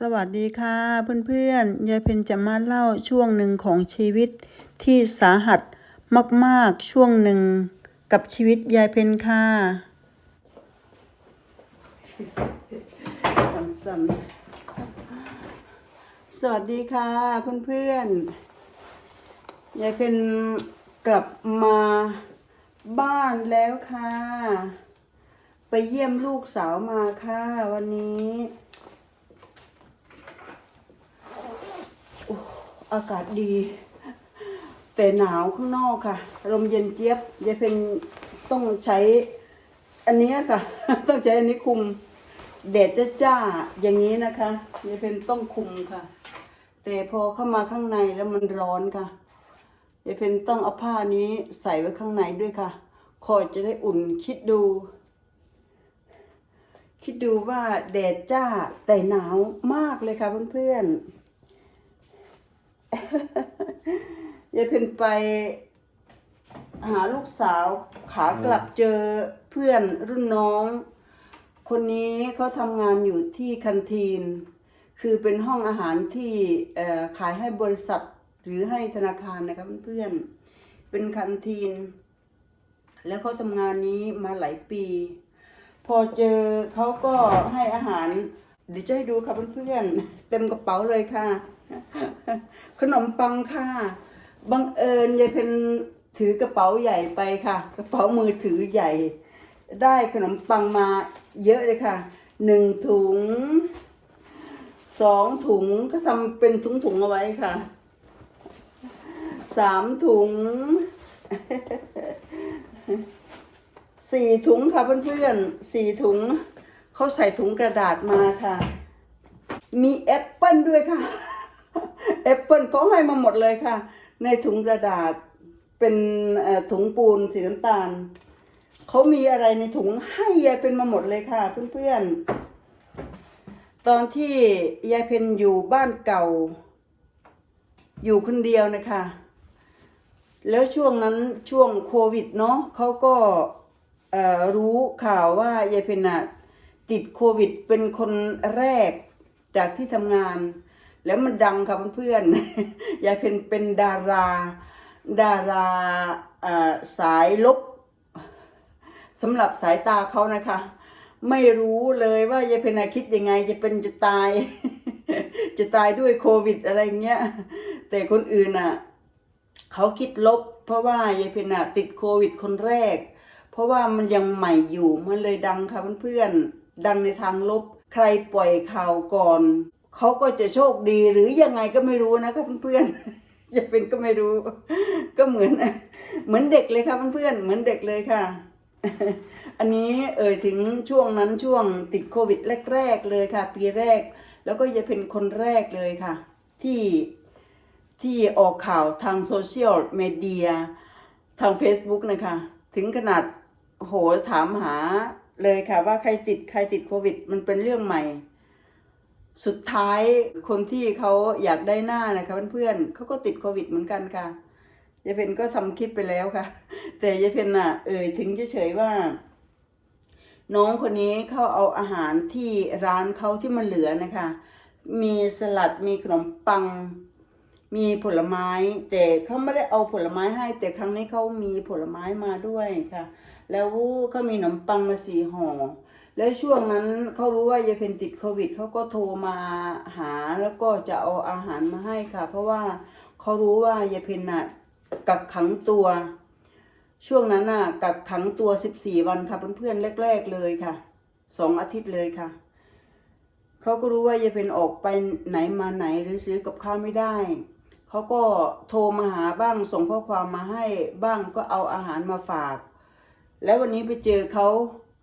สวัสดีค่ะเพื่อนๆยายเพนจะมาเล่าช่วงหนึ่งของชีวิตที่สาหัสมากๆช่วงหนึ่งกับชีวิตยายเพนค่ะสันๆสวัสดีค่ะเพื่อนๆยายเพนกลับมาบ้านแล้วค่ะ ไปเยี่ยมลูกสาวมาค่ะวันนี้ อากาศดี แต่หนาวข้างนอกค่ะ ลมเย็นเจี๊ยบยายเพนต้องใช้ อันนี้ค่ะ ต้องใช้อันนี้คุมแดดจ้าจ้าๆอย่างนี้นะคะยายเพนต้องคุมค่ะ แต่พอเข้ามาข้างในแล้วมันร้อนค่ะยายเพนต้องเอาผ้านี้ใส่ไว้ข้างในด้วยค่ะคอยจะได้อุ่นคิดดู คิดดูว่าแดดจ้าแต่หนาวมากเลยค่ะเพื่อนๆ ยายเพนไปหาลูกสาวขากลับเจอเพื่อนรุ่นน้อง คนนี้เขาทำงานอยู่ที่คันทีน คือเป็นห้องอาหารที่ขายให้บริษัทหรือให้ธนาคารนะครับเพื่อนๆเป็นคันทีน แล้วเขาทำงานนี้มาหลายปี พอเจอเขาก็ให้อาหารเดี๋ยวจะให้ดูค่ะเพื่อนๆเต็มกระเป๋าเลยค่ะ ขนมปังค่ะบังเอิญยายเพนถือกระเป๋าใหญ่ไปค่ะ กระเป๋ามือถือใหญ่ ได้ขนมปังมาเยอะเลยค่ะหนึ่งถุงสองถุงก็ทำเป็นถุงๆเอาไว้ค่ะสามถุงสี่ถุงค่ะเพื่อนๆสี่ถุงเขาใส่ถุงกระดาษมาค่ะ มีแอปเปิลด้วยค่ะ แอปเปิลเขาให้มาหมดเลยค่ะ ในถุงกระดาษเป็นถุงปูนสีน้ำตาลเขามีอะไรในถุงให้ยายเป็นมาหมดเลยค่ะ เพื่อนๆ ตอนที่ยายเพนอยู่บ้านเก่า อยู่คนเดียวนะคะ แล้วช่วงนั้นช่วงโควิดเนาะเขาก็รู้ข่าวว่ายายเพนติดโควิดเป็นคนแรกจากที่ทำงาน แล้วมันดังค่ะเพื่อนๆยายเพนเป็นดารา ดาราสายลบสำหรับสายตาเขานะคะ ไม่รู้เลยว่ายายเพนน่ะคิดยังไงจะเป็นจะตาย จะตายด้วยโควิดอะไรเงี้ย แต่คนอื่นอะเขาคิดลบ เพราะว่ายายเพนน่ะติดโควิดคนแรก เพราะว่ามันยังใหม่อยู่มันเลยดังค่ะเพื่อนๆดังในทางลบใครปล่อยข่าวก่อน เขาก็จะโชคดีหรือยังไงก็ไม่รู้นะคะเพื่อนๆยาเป็นก็ไม่รู้ ก็เหมือน เหมือนเด็กเลยค่ะเพื่อนๆเหมือนเด็กเลยค่ะ อันนี้เอ่ยถึงช่วงนั้นช่วงติดโควิดแรกๆเลยค่ะ ปีแรก แล้วก็ยาเป็นคนแรกเลยค่ะ ที่ที่ออกข่าวทางโซเชียลมีเดียทาง Facebook นะคะ ถึงขนาดโหถามหาเลยค่ะว่าใครติดใครติดโควิด มันเป็นเรื่องใหม่ สุดท้ายคนที่เขาอยากได้หน้านะคะเพื่อนๆเขาก็ติดโควิดเหมือนกันค่ะยายเพนก็ทำคลิปไปแล้วค่ะ แต่ยายเพนน่ะ เอ่ยถึงเฉยๆว่า น้องคนนี้เขาเอาอาหารที่ร้านเขาที่มันเหลือนะคะ มีสลัดมีขนมปัง มีผลไม้ แต่เขาไม่ได้เอาผลไม้ให้ แต่ครั้งนี้เขามีผลไม้มาด้วยค่ะ แล้วเขามีขนมปังมาสี่ห่อ แล้วช่วงนั้นเขารู้ว่ายายเพนติดโควิดเขาก็โทรมาหาแล้วก็จะเอาอาหารมาให้ค่ะ เพราะว่าเขารู้ว่ายายเพนน่ะกักขังตัว ช่วงนั้นน่ะกักขังตัว14วันค่ะเพื่อนๆแรก ๆเลยค่ะสองอาทิตย์เลยค่ะเขาก็รู้ว่ายายเพนออกไปไหนมาไหนหรือซื้อกับข้าวไม่ได้เขาก็โทรมาหาบ้างส่งข้อความมาให้บ้างก็เอาอาหารมาฝาก แล้ววันนี้ไปเจอเขา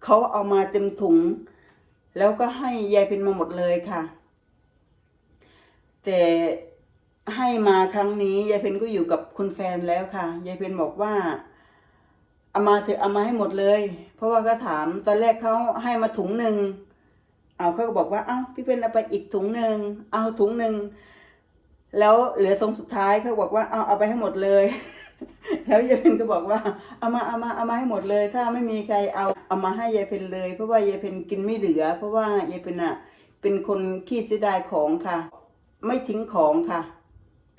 เขาเอามาเต็มถุง แล้วก็ให้ยายเพนมาหมดเลยค่ะ แต่ให้มาครั้งนี้ยายเพนก็อยู่กับคุณแฟนแล้วค่ะยายเพนบอกว่าเอามาเถอะเอามาให้หมดเลย เพราะว่าก็ถามตอนแรกเขาให้มาถุงหนึ่งเอาเขาก็บอกว่า เอ้าพี่เพนเอาไปอีกถุงหนึ่งเอาถุงหนึ่งแล้วเหลือถุงสุดท้ายเขาบอกว่าเอาเอาไปให้หมดเลย แล้วยายเพนก็บอกว่าเอามาเอามาเอามาให้หมดเลย ถ้าไม่มีใครเอาเอามาให้ยายเพนเลย เพราะว่ายายเพนกินไม่เหลือ เพราะว่ายายเพนอะเป็นคนขี้เสียดายของค่ะ ไม่ทิ้งของค่ะ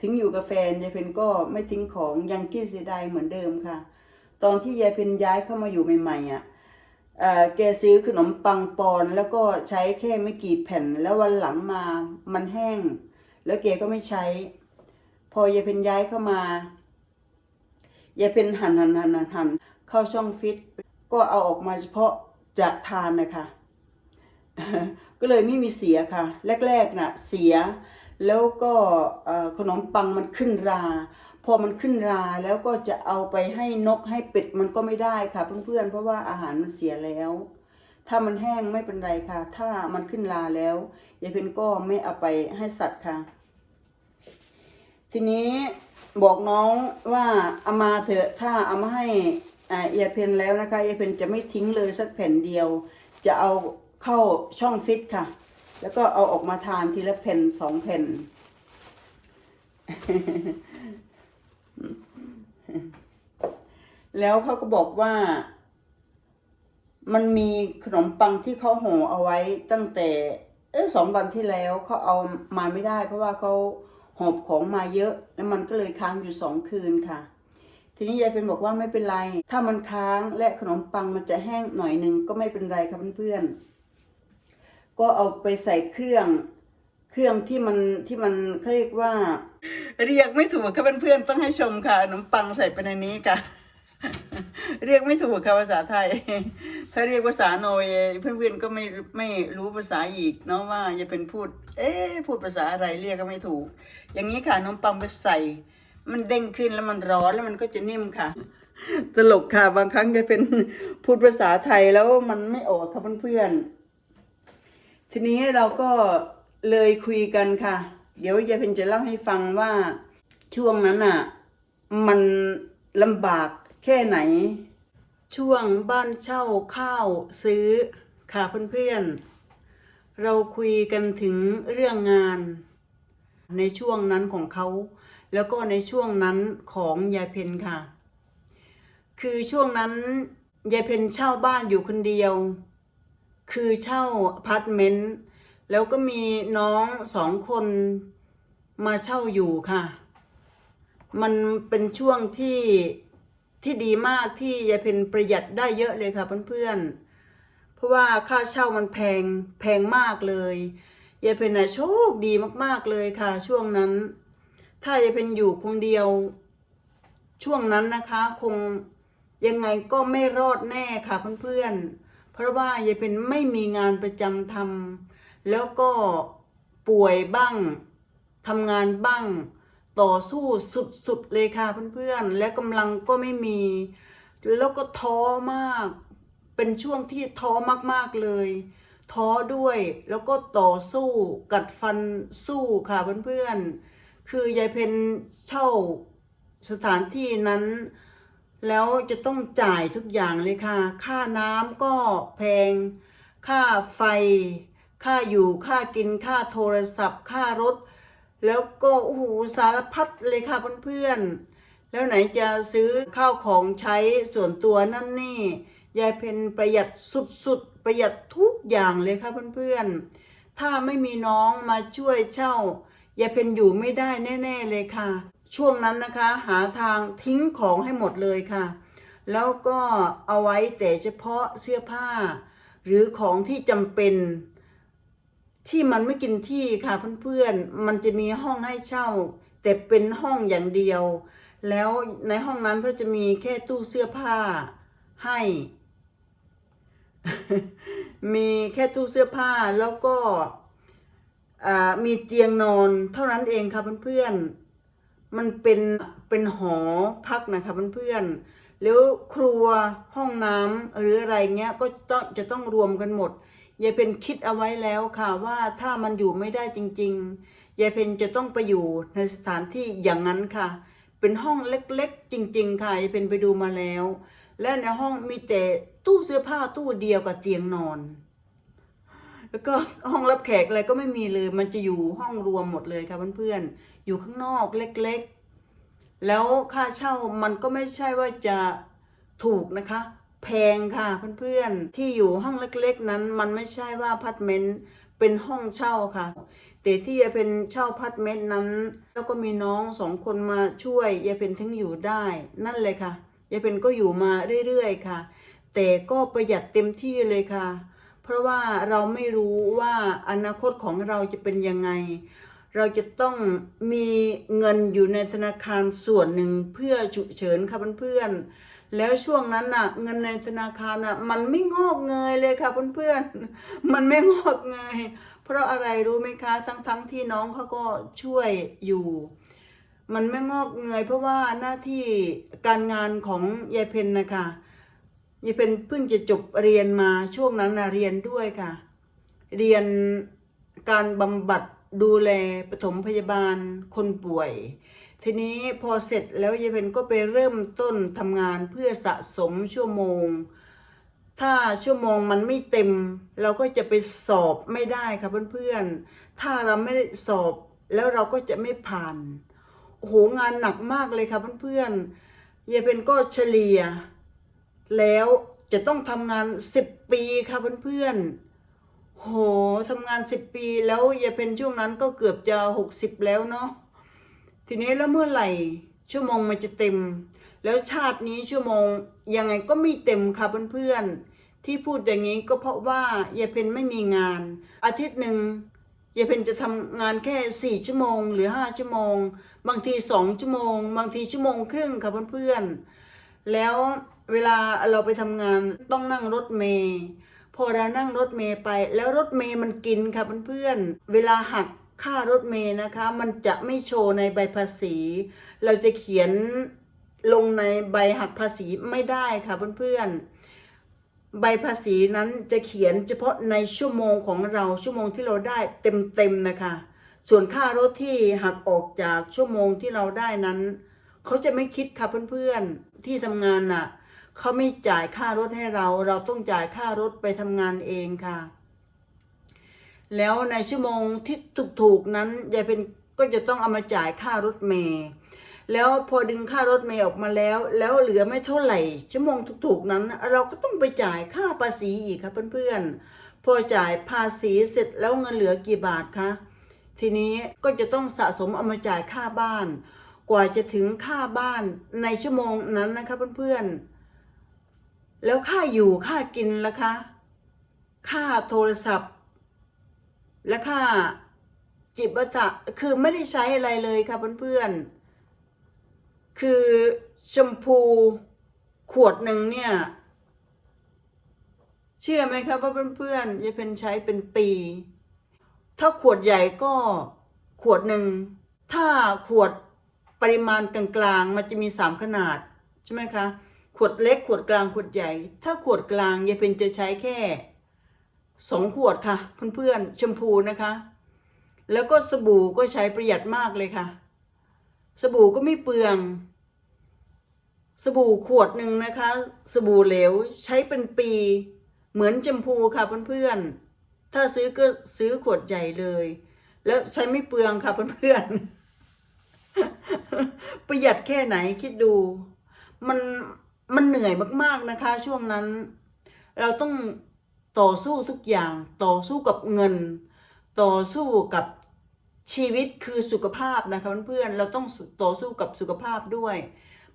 ถึงอยู่กับแฟนยายเพนก็ไม่ทิ้งของยังขี้เสียดายเหมือนเดิมค่ะ ตอนที่ยายเพนย้ายเข้ามาอยู่ใหม่ๆอะเอ่อแกซื้อขนมปังปอนแล้วก็ใช้แค่ไม่กี่แผ่น แล้ววันหลังมามันแห้ง แล้วแกก็ไม่ใช้ พอยายเพนย้ายเข้ามา ยายเพนหันหั่นหั่นหั่นหั่นเข้าช่องฟิต ก็เอาออกมาเฉพาะจะทานนะคะ ก็เลยไม่มีเสียค่ะ แรกๆน่ะเสีย แล้วก็ขนมปังมันขึ้นรา พอมันขึ้นราแล้วก็จะเอาไปให้นกให้เป็ดมันก็ไม่ได้ค่ะ เพื่อนๆเพราะว่าอาหารมันเสียแล้ว ถ้ามันแห้งไม่เป็นไรค่ะ ถ้ามันขึ้นราแล้วยายเพนก็ไม่เอาไปให้สัตว์ค่ะ ทีนี้ บอกน้องว่าเอามาเถอะถ้าเอามาให้อ่ายายเพนแล้วนะคะยายเพนจะไม่ทิ้งเลยสักแผ่นเดียว จะเอาเข้าช่องฟิตค่ะ แล้วก็เอาออกมาทานทีละแผ่นสองแผ่นแล้วเขาก็บอกว่า มันมีขนมปังที่เขาห่อเอาไว้ตั้งแต่ เออสองวันที่แล้วเขาเอามาไม่ได้ เพราะว่าเขา หอบของมาเยอะ แล้วมันก็เลยค้างอยู่สองคืนค่ะ ทีนี้ยายเป็นบอกว่าไม่เป็นไร ถ้ามันค้างและขนมปังมันจะแห้งหน่อยหนึงก็ไม่เป็นไรค่ะเพื่อนๆก็เอาไปใส่เครื่องเครื่องที่มันที่มันเขาเรียกว่า เรียกไม่ถูกค่ะเพื่อนๆต้องให้ชมค่ะขนมปังใส่ไปในนี้ค่ะ เรียกไม่ถูกค่ะภาษาไทย ถ้าเรียกภาษาโนเวย์เพื่อนๆก็ไม่ไม่รู้ภาษาอีกเนาะว่าจะเป็นพูด เอ๊พูดภาษาอะไรเรียกก็ไม่ถูก อย่างนี้ค่ะนมปังไปใส่ มันเด้งขึ้นแล้วมันร้อนแล้วมันก็จะนิ่มค่ะ ตลกค่ะบางครั้งจะเป็นพูดภาษาไทยแล้วมันไม่ออกค่ะเพื่อนๆทีนี้เราก็เลยคุยกันค่ะ เดี๋ยวยายเพ็ญจะเล่าให้ฟังว่าช่วงนั้นอะ มันลำบาก แค่ไหน ช่วงบ้านเช่าข้าวซื้อค่ะเพื่อนๆ เราคุยกันถึงเรื่องงาน ในช่วงนั้นของเขา แล้วก็ในช่วงนั้นของยายเพนค่ะ คือช่วงนั้นยายเพนเช่าบ้านอยู่คนเดียว คือเช่าอพาร์ตเมนต์แล้วก็มีน้องสองคนมาเช่าอยู่ค่ะ มันเป็นช่วงที่ ที่ดีมากที่ยายเพนประหยัดได้เยอะเลยค่ะเพื่อนๆ เพราะว่าค่าเช่ามันแพงแพงมากเลยยายเพนน่ะโชคดีมากๆเลยค่ะ ช่วงนั้น ถ้ายายเพนอยู่คนเดียว ช่วงนั้นนะคะ คงยังไงก็ไม่รอดแน่ค่ะเพื่อนๆ เพราะว่ายายเพนไม่มีงานประจำทำแล้วก็ป่วยบ้างทำงานบ้าง ต่อสู้สุดๆเลยค่ะเพื่อนๆ และกำลังก็ไม่มี แล้วก็ท้อมาก เป็นช่วงที่ท้อมากๆเลย ท้อด้วยแล้วก็ต่อสู้กัดฟันสู้ค่ะเพื่อนๆ คือยายเพนเช่าสถานที่นั้น แล้วจะต้องจ่ายทุกอย่างเลยค่ะ ค่าน้ำก็แพง ค่าไฟ ค่าอยู่ค่ากินค่าโทรศัพท์ ค่ารถ แล้วก็โอ้โหสารพัดเลยค่ะเพื่อนๆ แล้วไหนจะซื้อข้าวของใช้ส่วนตัวนั่นนี่ ยายเพนประหยัดสุดๆ ประหยัดทุกอย่างเลยค่ะเพื่อนๆ ถ้าไม่มีน้องมาช่วยเช่า ยายเพนอยู่ไม่ได้แน่ ๆเลยค่ะ ช่วงนั้นนะคะหาทางทิ้งของให้หมดเลยค่ะ แล้วก็เอาไว้แต่เฉพาะเสื้อผ้า หรือของที่จำเป็น ที่มันไม่กินที่ค่ะเพื่อนๆ มันจะมีห้องให้เช่า แต่เป็นห้องอย่างเดียว แล้วในห้องนั้นก็จะมีแค่ตู้เสื้อผ้าให้ มีแค่ตู้เสื้อผ้าแล้วก็มีเตียงนอนเท่านั้นเองค่ะเพื่อนๆ มันเป็นเป็นหอพักนะคะเพื่อนๆ แล้วครัวห้องน้ำหรืออะไรเงี้ยก็ต้องจะต้องรวมกันหมด ยายเพนคิดเอาไว้แล้วค่ะว่าถ้ามันอยู่ไม่ได้จริงๆยายเพนจะต้องไปอยู่ในสถานที่อย่างนั้นค่ะ เป็นห้องเล็กๆ จริง ๆ ค่ะยายเพนไปดูมาแล้ว และในห้องมีแต่ตู้เสื้อผ้าตู้เดียวกับเตียงนอน แล้วก็ห้องรับแขกอะไรก็ไม่มีเลย มันจะอยู่ห้องรวมหมดเลยค่ะเพื่อนๆอยู่ข้างนอกเล็กๆ แล้วค่าเช่ามันก็ไม่ใช่ว่าจะถูกนะคะ แพงค่ะเพื่อนๆ ที่อยู่ห้องเล็กๆนั้น มันไม่ใช่ว่าพาร์ตเมนต์เป็นห้องเช่าค่ะ แต่ที่ยายเพนเช่าพัดเม็ดนั้น แล้วก็มีน้องสองคนมาช่วยยายเพนถึงอยู่ได้ นั่นเลยค่ะยายเพนก็อยู่มาเรื่อยๆค่ะ แต่ก็ประหยัดเต็มที่เลยค่ะ เพราะว่าเราไม่รู้ว่าอนาคตของเราจะเป็นยังไง เราจะต้องมีเงินอยู่ในธนาคารส่วนหนึ่งเพื่อฉุกเฉินค่ะเพื่อนๆ แล้วช่วงนั้นน่ะ เงินในธนาคารน่ะ มันไม่งอกเงยเลยค่ะเพื่อนๆมันไม่งอกเงย เพราะอะไรรู้ไหมคะ ทั้งๆที่น้องเขาก็ช่วยอยู่ มันไม่งอกเงย เพราะว่าหน้าที่การงานของยายเพนนะคะยายเพนเพิ่งจะจบเรียนมาช่วงนั้นนะเรียนด้วยค่ะ เรียนการบำบัดดูแลปฐมพยาบาลคนป่วย ทีนี้พอเสร็จแล้วยายเพนก็ไปเริ่มต้นทำงานเพื่อสะสมชั่วโมง ถ้าชั่วโมงมันไม่เต็ม เราก็จะไปสอบไม่ได้ค่ะเพื่อนๆ ถ้าเราไม่ได้สอบแล้วเราก็จะไม่ผ่าน โอ้โหงานหนักมากเลยค่ะเพื่อนๆยายเพนก็เฉลี่ย แล้วจะต้องทำงานสิบปีค่ะเพื่อนๆโหทำงานสิบปีแล้วยายเพนช่วงนั้นก็เกือบจะหกสิบแล้วเนาะ ทีนี้แล้วเมื่อไหร่ชั่วโมงมันจะเต็ม แล้วชาตินี้ชั่วโมงยังไงก็ไม่เต็มค่ะเพื่อนๆที่พูดอย่างนี้ก็เพราะว่ายายเพนไม่มีงาน อาทิตย์หนึ่งยายเพนจะทำงานแค่สี่ชั่วโมง หรือห้าชั่วโมง บางทีสองชั่วโมง บางทีชั่วโมงครึ่งค่ะเพื่อนๆแล้วเวลาเราไปทำงานต้องนั่งรถเมย์พอเรานั่งรถเมย์ไป แล้วรถเมย์มันกินค่ะเพื่อนๆเวลาหัก ค่ารถเมย์นะคะ มันจะไม่โชว์ในใบภาษี เราจะเขียนลงในใบหักภาษีไม่ได้ค่ะเพื่อนๆ ใบภาษีนั้นจะเขียนเฉพาะในชั่วโมงของเราชั่วโมงที่เราได้เต็มๆนะคะ ส่วนค่ารถที่หักออกจากชั่วโมงที่เราได้นั้น เขาจะไม่คิดค่ะเพื่อนๆ ที่ทำงานน่ะเขาไม่จ่ายค่ารถให้เรา เราต้องจ่ายค่ารถไปทำงานเองค่ะ แล้วในชั่วโมงที่ถูกๆนั้นยายเป็นก็จะต้องเอามาจ่ายค่ารถเมย์แล้วพอดึงค่ารถเมย์ออกมาแล้ว แล้วเหลือไม่เท่าไหร่ ชั่วโมงถูกๆนั้น เราก็ต้องไปจ่ายค่าภาษีอีกค่ะเพื่อนๆพอจ่ายภาษีเสร็จแล้วเงินเหลือกี่บาทคะทีนี้ก็จะต้องสะสมเอามาจ่ายค่าบ้าน กว่าจะถึงค่าบ้านในชั่วโมงนั้นนะคะเพื่อนๆแล้วค่าอยู่ค่ากินล่ะคะ ค่าโทรศัพท์ และค่าจิบษะคือไม่ได้ใช้อะไรเลยค่ะเพื่อนๆ คือชมพูขวดหนึ่งเนี่ย เชื่อไหมครับว่าเพื่อนๆยายเพนใช้เป็นปี ถ้าขวดใหญ่ก็ขวดหนึ่ง ถ้าขวดปริมาณกลางๆ มันจะมีสามขนาด ใช่ไหมคะ ขวดเล็กขวดกลางขวดใหญ่ ถ้าขวดกลางยายเพนจะใช้แค่ สองขวดค่ะ เพื่อนๆ ชมพูนะคะ แล้วก็สบู่ก็ใช้ประหยัดมากเลยค่ะ สบู่ก็ไม่เปลือง สบู่ขวดหนึ่งนะคะ สบู่เหลวใช้เป็นปี เหมือนแชมพูค่ะเพื่อนๆ ถ้าซื้อก็ซื้อขวดใหญ่เลย แล้วใช้ไม่เปลืองค่ะเพื่อนๆ ประหยัดแค่ไหนคิดดู มันมันเหนื่อยมากๆนะคะ ช่วงนั้น เราต้อง ต่อสู้ทุกอย่างต่อสู้กับเงิน ต่อสู้กับชีวิตคือสุขภาพนะคะเพื่อนๆเราต้องต่อสู้กับสุขภาพด้วย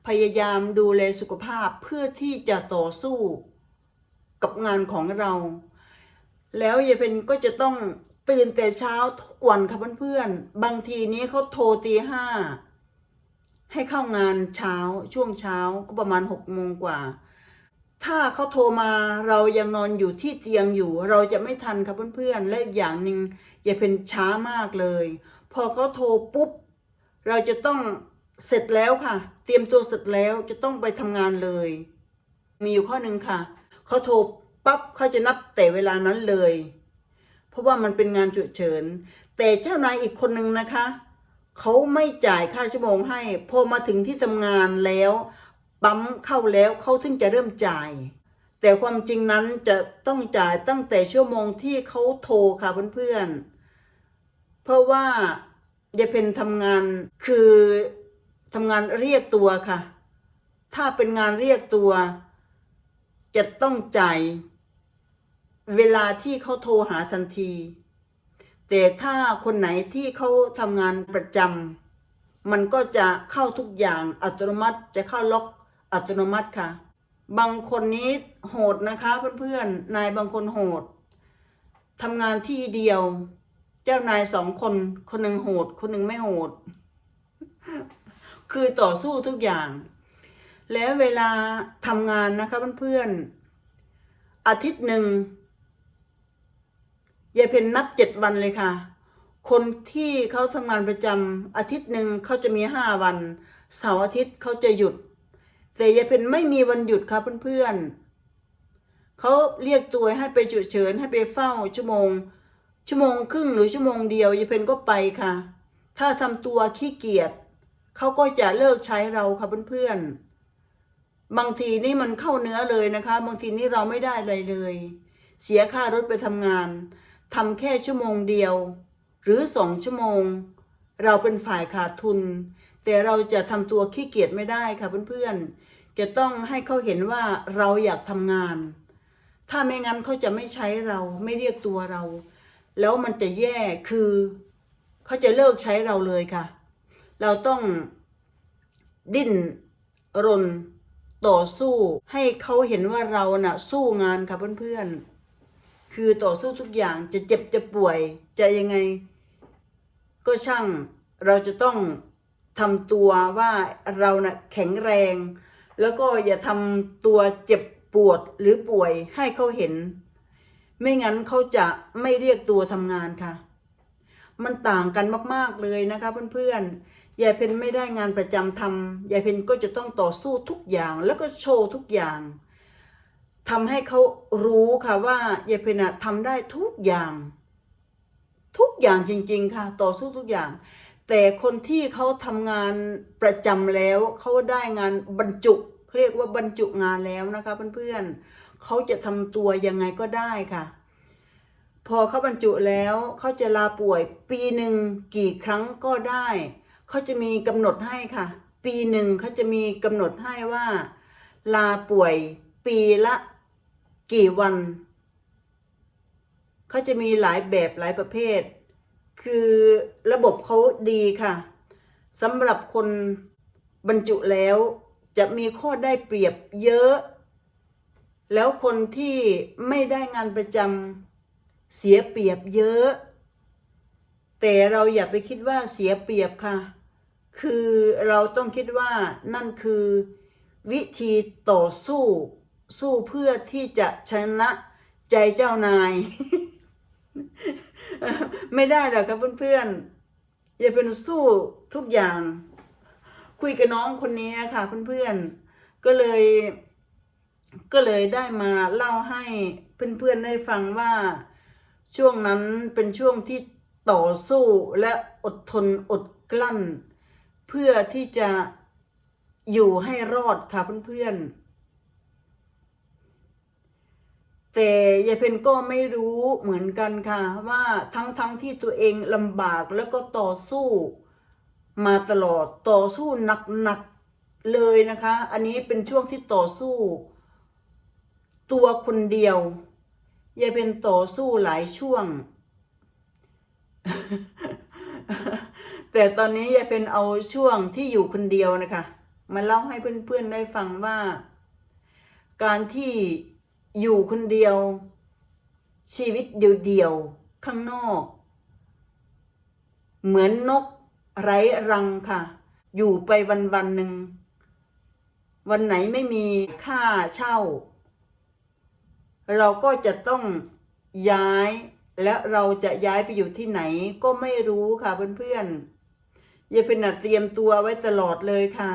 พยายามดูแลสุขภาพเพื่อที่จะต่อสู้กับงานของเรา แล้วยายเพนก็จะต้องตื่นแต่เช้าทุกวันค่ะเพื่อนๆบางทีนี้เขาโทรตีห้าให้เข้างานเช้าช่วงเช้าก็ประมาณหกโมงกว่า ถ้าเขาโทรมาเรายังนอนอยู่ที่เตียงอยู่ เราจะไม่ทันครับเพื่อนๆและอีกอย่างหนึ่งอย่าเป็นช้ามากเลย พอเขาโทรปุ๊บ เราจะต้องเสร็จแล้วค่ะ เตรียมตัวเสร็จแล้วจะต้องไปทำงานเลย มีอยู่ข้อหนึ่งค่ะเขาโทรปั๊บเขาจะนับแต่เวลานั้นเลย เพราะว่ามันเป็นงานฉุกเฉิน แต่เจ้านายอีกคนหนึ่งนะคะเขาไม่จ่ายค่าชั่วโมงให้ พอมาถึงที่ทำงานแล้ว ปั๊มเข้าแล้วเขาถึงจะเริ่มจ่าย แต่ความจริงนั้นจะต้องจ่ายตั้งแต่ชั่วโมงที่เขาโทรค่ะเพื่อนๆ เพราะว่ายายเพนทำงานคือทำงานเรียกตัวค่ะ ถ้าเป็นงานเรียกตัว จะต้องจ่ายเวลาที่เขาโทรหาทันที แต่ถ้าคนไหนที่เขาทำงานประจำมันก็จะเข้าทุกอย่างอัตโนมัติจะเข้าล็อก อัตโนมัติค่ะ บางคนนี้โหดนะคะเพื่อนๆนายบางคนโหดทำงานที่เดียว เจ้านายสองคน คนหนึ่งโหด คนหนึ่งไม่โหด คือต่อสู้ทุกอย่าง แล้วเวลาทำงานนะคะเพื่อนๆอาทิตย์หนึ่งยายเพนนับเจ็ดวันเลยค่ะ คนที่เขาทำงานประจำอาทิตย์หนึ่งเขาจะมีห้าวัน เสาร์อาทิตย์เขาจะหยุด แต่ยายเพนไม่มีวันหยุดค่ะเพื่อนๆเขาเรียกตัวให้ไปฉุกเฉินให้ไปเฝ้าชั่วโมง ชั่วโมงครึ่งหรือชั่วโมงเดียวยายเพนก็ไปค่ะ ถ้าทำตัวขี้เกียจเขาก็จะเลิกใช้เราค่ะเพื่อนๆบางทีนี่มันเข้าเนื้อเลยนะคะ บางทีนี่เราไม่ได้อะไรเลย เสียค่ารถไปทำงานทำแค่ชั่วโมงเดียว หรือสองชั่วโมง เราเป็นฝ่ายขาดทุน แต่เราจะทำตัวขี้เกียจไม่ได้ค่ะเพื่อนๆ จะต้องให้เขาเห็นว่าเราอยากทำงาน ถ้าไม่งั้นเขาจะไม่ใช้เราไม่เรียกตัวเรา แล้วมันจะแย่คือเขาจะเลิกใช้เราเลยค่ะ เราต้องดิ้นรนต่อสู้ให้เขาเห็นว่าเราน่ะสู้งานค่ะเพื่อนๆ คือต่อสู้ทุกอย่างจะเจ็บจะป่วยจะยังไง ก็ช่างเราจะต้องทำตัวว่าเราน่ะแข็งแรง แล้วก็อย่าทำตัวเจ็บปวดหรือป่วยให้เขาเห็น ไม่งั้นเขาจะไม่เรียกตัวทำงานค่ะ มันต่างกันมากๆเลยนะคะเพื่อนๆยายเพนไม่ได้งานประจำทำยายเพนก็จะต้องต่อสู้ทุกอย่างแล้วก็โชว์ทุกอย่างทำให้เขารู้ค่ะว่ายายเพนทำได้ทุกอย่าง ทุกอย่างจริง ๆ ค่ะ ต่อสู้ทุกอย่าง แต่คนที่เขาทำงานประจำแล้วเขาได้งานบรรจุเขาเรียกว่าบรรจุงานแล้วนะคะเพื่อนๆเขาจะทำตัวยังไงก็ได้ค่ะ พอเขาบรรจุแล้วเขาจะลาป่วยปีหนึ่งกี่ครั้งก็ได้เขาจะมีกำหนดให้ค่ะ ปีหนึ่งเขาจะมีกำหนดให้ว่า ลาป่วยปีละกี่วันเขาจะมีหลายแบบหลายประเภท คือระบบเขาดีค่ะสำหรับคนบรรจุแล้วจะมีข้อได้เปรียบเยอะ แล้วคนที่ไม่ได้งานประจำเสียเปรียบเยอะ แต่เราอย่าไปคิดว่าเสียเปรียบค่ะ คือเราต้องคิดว่านั่นคือวิธีต่อสู้สู้เพื่อที่จะชนะใจเจ้านาย ไม่ได้หรอกครับเพื่อนๆอย่าเป็นสู้ทุกอย่าง คุยกับน้องคนนี้ค่ะเพื่อนๆก็เลย ก็เลยได้มาเล่าให้เพื่อนๆได้ฟังว่าช่วงนั้นเป็นช่วงที่ต่อสู้และอดทนอดกลั้น เพื่อที่จะอยู่ให้รอดค่ะเพื่อนๆ แต่ยายเพนก็ไม่รู้เหมือนกันค่ะ ว่าทั้งๆทที่ตัวเองลำบากแล้วก็ต่อสู้ มาตลอดต่อสู้หนักๆเลยนะคะ อันนี้เป็นช่วงที่ต่อสู้ ตัวคนเดียวยายเป็นต่อสู้หลายช่วง แต่ตอนนี้ยายเป็นเอาช่วงที่อยู่คนเดียวนะคะ มาเล่าให้เพื่อนๆได้ฟังว่า การที่ อยู่คนเดียว ชีวิตเดียวๆข้างนอก เหมือนนกไร้รังค่ะ อยู่ไปวันๆหนึ่ง วันไหนไม่มีค่าเช่า เราก็จะต้องย้ายและเราจะย้ายไปอยู่ที่ไหนก็ไม่รู้ค่ะเพื่อนๆอย่าเป็นน่ะเตรียมตัวไว้ตลอดเลยค่ะ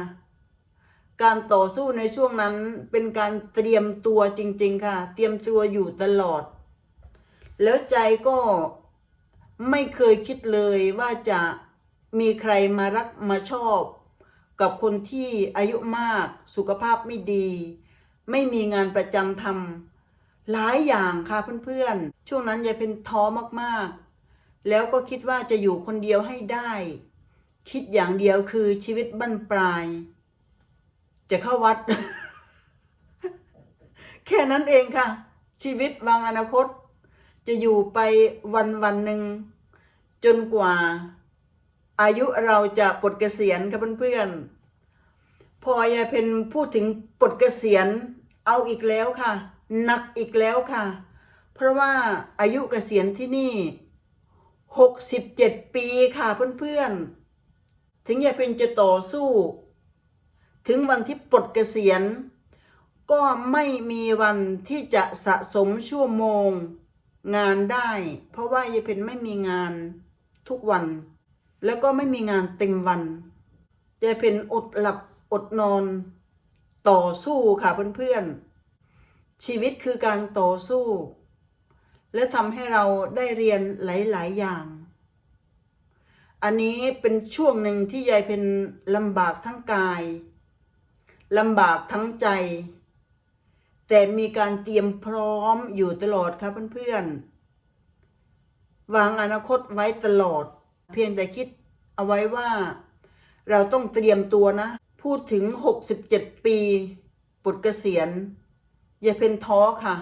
การต่อสู้ในช่วงนั้นเป็นการเตรียมตัวจริง ๆ ค่ะ เตรียมตัวอยู่ตลอด แล้วใจก็ไม่เคยคิดเลยว่าจะมีใครมารักมาชอบ กับคนที่อายุมากสุขภาพไม่ดี ไม่มีงานประจำทำหลายอย่างค่ะเพื่อนๆ ช่วงนั้นยายเป็นท้อมากๆ แล้วก็คิดว่าจะอยู่คนเดียวให้ได้ คิดอย่างเดียวคือชีวิตบั้นปลาย จะเข้าวัด แค่นั้นเองค่ะ ชีวิตวางอนาคต จะอยู่ไปวันวันหนึ่ง จนกว่า อายุเราจะปลดเกษียณค่ะเพื่อนๆพอยายเพนพูดถึงปลดเกษียณเอาอีกแล้วค่ะหนักอีกแล้วค่ะ เพราะว่าอายุเกษียณที่นี่หกสิบเจ็ดปีค่ะเพื่อนๆ ถึงยายเพนจะต่อสู้ ถึงวันที่ปลดเกษียณ ก็ไม่มีวันที่จะสะสมชั่วโมงงานได้ เพราะว่ายายเพนไม่มีงานทุกวัน แล้วก็ไม่มีงานเต็มวันยายเพนอดหลับอดนอน ต่อสู้ค่ะเพื่อนๆ ชีวิตคือการต่อสู้ และทำให้เราได้เรียนหลาย ๆ อย่างอันนี้เป็นช่วงหนึ่งที่ยายเพนลำบากทั้งกาย ลำบากทั้งใจ แต่มีการเตรียมพร้อมอยู่ตลอดครับเพื่อนๆวางอนาคตไว้ตลอด เพียงแต่คิดเอาไว้ว่า เราต้องเตรียมตัวนะ พูดถึง 67 ปีปลดเกษียณ อย่าเป็นท้อค่ะ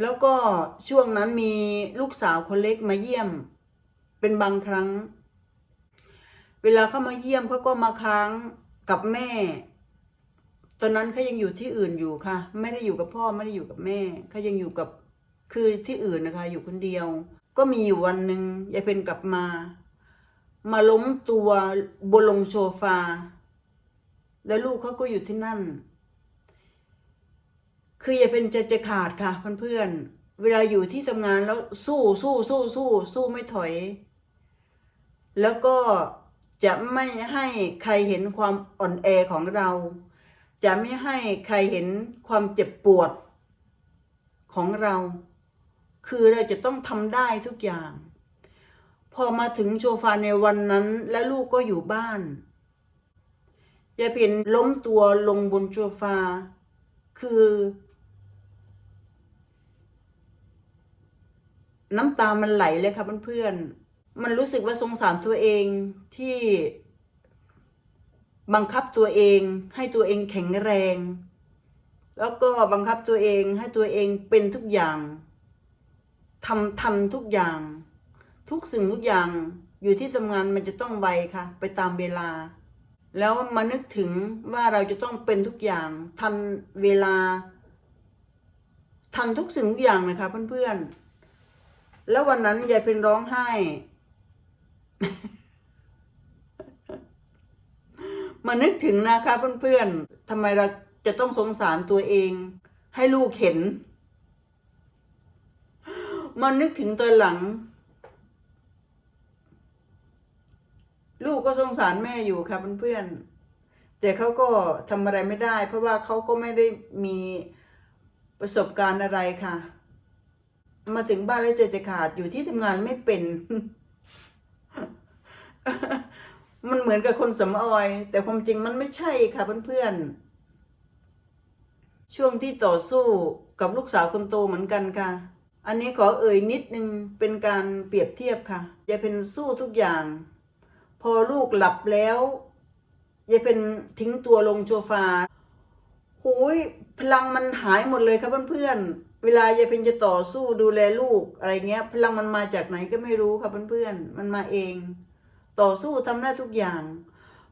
แล้วก็ช่วงนั้นมีลูกสาวคนเล็กมาเยี่ยม เป็นบางครั้ง เวลาเขามาเยี่ยมเขาก็มาค้างกับแม่ ตอนนั้นเขายังอยู่ที่อื่นอยู่ค่ะ ไม่ได้อยู่กับพ่อไม่ได้อยู่กับแม่เขายังอยู่กับคือที่อื่นนะคะ อยู่คนเดียว ก็มีอยู่วันหนึ่งยายเพนกลับมา มาล้มตัวบนลงโซฟา แล้วลูกเขาก็อยู่ที่นั่น คืออย่าเป็นจะจะขาดค่ะเพื่อนๆเวลาอยู่ที่ทำงานแล้วสู้สู้สู้สู้สู้ไม่ถอย แล้วก็ จะไม่ให้ใครเห็นความอ่อนแอของเรา จะไม่ให้ใครเห็นความเจ็บปวดของเรา คือเราจะต้องทำได้ทุกอย่าง พอมาถึงโชฟาในวันนั้นและลูกก็อยู่บ้านยายเพียนล้มตัวลงบนโชฟา คือ น้ำตามันไหลเลยค่ะเพื่อนๆ มันรู้สึกว่าสงสารตัวเองที่บังคับตัวเองให้ตัวเองแข็งแรง แล้วก็บังคับตัวเองให้ตัวเองเป็นทุกอย่างทำทันทุกอย่าง ทุกสิ่งทุกอย่างอยู่ที่ทำงานมันจะต้องไวค่ะ ไปตามเวลา แล้วมานึกถึงว่าเราจะต้องเป็นทุกอย่างทันเวลา ทันทุกสิ่งทุกอย่างนะคะเพื่อนๆแล้ววันนั้นยายเป็นร้องไห้ มานึกถึงนะคะเพื่อนๆทำไมเราจะต้องสงสารตัวเอง ให้ลูกเห็นมานึกถึงตอนหลัง ลูกก็สงสารแม่อยู่ค่ะเพื่อนๆแต่เขาก็ทำอะไรไม่ได้ เพราะว่าเขาก็ไม่ได้มีประสบการณ์อะไรค่ะ มาถึงบ้านแล้วใจจะขาดอยู่ที่ทำงานไม่เป็น มันเหมือนกับคนสำออย แต่ความจริงมันไม่ใช่ค่ะเพื่อนๆ ช่วงที่ต่อสู้กับลูกสาวคนโตเหมือนกันค่ะ อันนี้ขอเอ่ยนิดนึงเป็นการเปรียบเทียบค่ะยายเป็นสู้ทุกอย่าง พอลูกหลับแล้วยายเป็นทิ้งตัวลงโซฟาหูยพลังมันหายหมดเลยครับเพื่อนๆ เวลายายเป็นจะต่อสู้ดูแลลูกอะไรเงี้ย พลังมันมาจากไหนก็ไม่รู้ครับเพื่อนๆ มันมาเอง ต่อสู้ทำได้ทุกอย่าง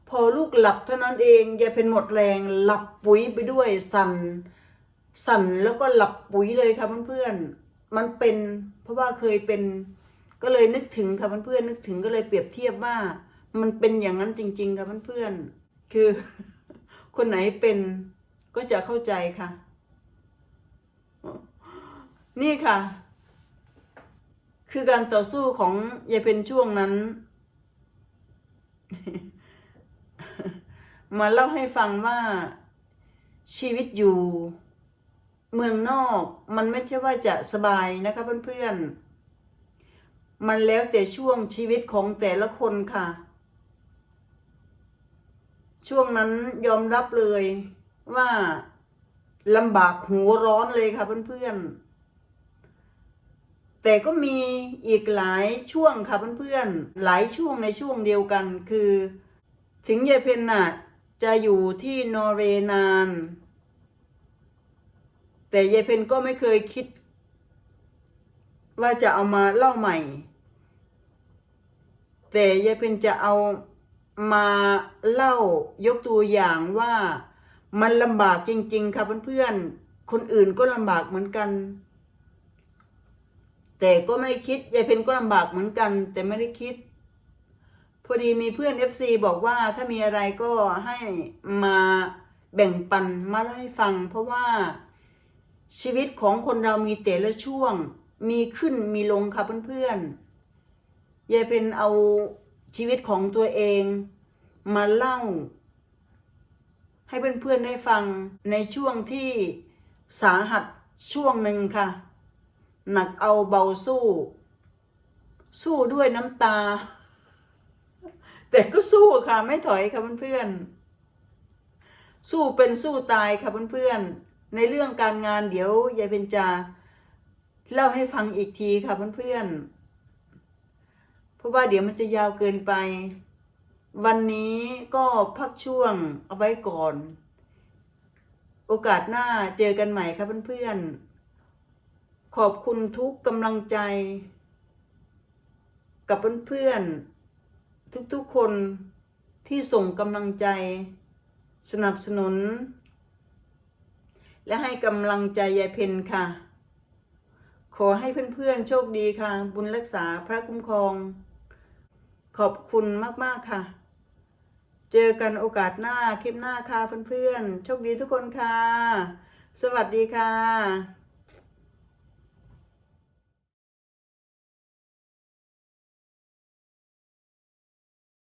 พอลูกหลับเท่านั้นเองยายเป็นหมดแรงหลับปุ๋ยไปด้วยสั่นสั่นแล้วก็หลับปุ๋ยเลยค่ะเพื่อนๆมันเป็น เพราะว่าเคยเป็นก็เลยนึกถึงค่ะเพื่อนๆนึกถึงก็เลยเปรียบเทียบว่ามันเป็นอย่างนั้นจริง ๆค่ะเพื่อนๆคือ คนไหนเป็นก็จะเข้าใจค่ะ นี่ค่ะ คือการต่อสู้ของยายเป็นช่วงนั้น มาเล่าให้ฟังว่าชีวิตอยู่เมืองนอกมันไม่ใช่ว่าจะสบายนะคะเพื่อนๆ มันแล้วแต่ช่วงชีวิตของแต่ละคนค่ะ ช่วงนั้นยอมรับเลยว่าลำบากหัวร้อนเลยค่ะเพื่อนๆ แต่ก็มีอีกหลายช่วงค่ะเพื่อนๆ หลายช่วงในช่วงเดียวกันคือถึงยายเพนน่ะจะอยู่ที่นอร์เวย์นาน แต่ยายเพนก็ไม่เคยคิด ว่าจะเอามาเล่าใหม่ แต่ยายเพนจะเอามาเล่ายกตัวอย่างว่ามันลำบากจริง ๆค่ะเพื่อนๆ คนอื่นก็ลำบากเหมือนกัน แต่ก็ไม่ได้คิดยายเพนก็ลำบากเหมือนกัน แต่ไม่ได้คิด พอดีมีเพื่อน FC บอกว่าถ้ามีอะไรก็ให้มาแบ่งปันมาเล่าให้ฟัง เพราะว่าชีวิตของคนเรามีแต่ละช่วง มีขึ้นมีลงค่ะเพื่อนๆยายเป็นเอาชีวิตของตัวเองมาเล่า ให้เพื่อนๆได้ฟังในช่วงที่สาหัสช่วงหนึ่งค่ะ หนักเอาเบาสู้ สู้ด้วยน้ำตา แต่ก็สู้ค่ะ ไม่ถอยค่ะเพื่อนๆสู้เป็นสู้ตายค่ะเพื่อนๆในเรื่องการงานเดี๋ยวยายเบญจาเล่าให้ฟังอีกทีค่ะเพื่อนๆเพราะว่าเดี๋ยวมันจะยาวเกินไป วันนี้ก็พักช่วงเอาไว้ก่อน โอกาสหน้าเจอกันใหม่ครับเพื่อนๆ ขอบคุณทุกกำลังใจ กับเพื่อนๆ ทุกๆคนที่ส่งกำลังใจ สนับสนุน และให้กำลังใจยายเพนค่ะ ขอให้เพื่อนๆ โชคดีค่ะ บุญรักษาพระคุ้มครอง ขอบคุณมากๆค่ะ เจอกันโอกาสหน้าคลิปหน้าค่ะเพื่อนๆ โชคดีทุกคนค่ะ สวัสดีค่ะ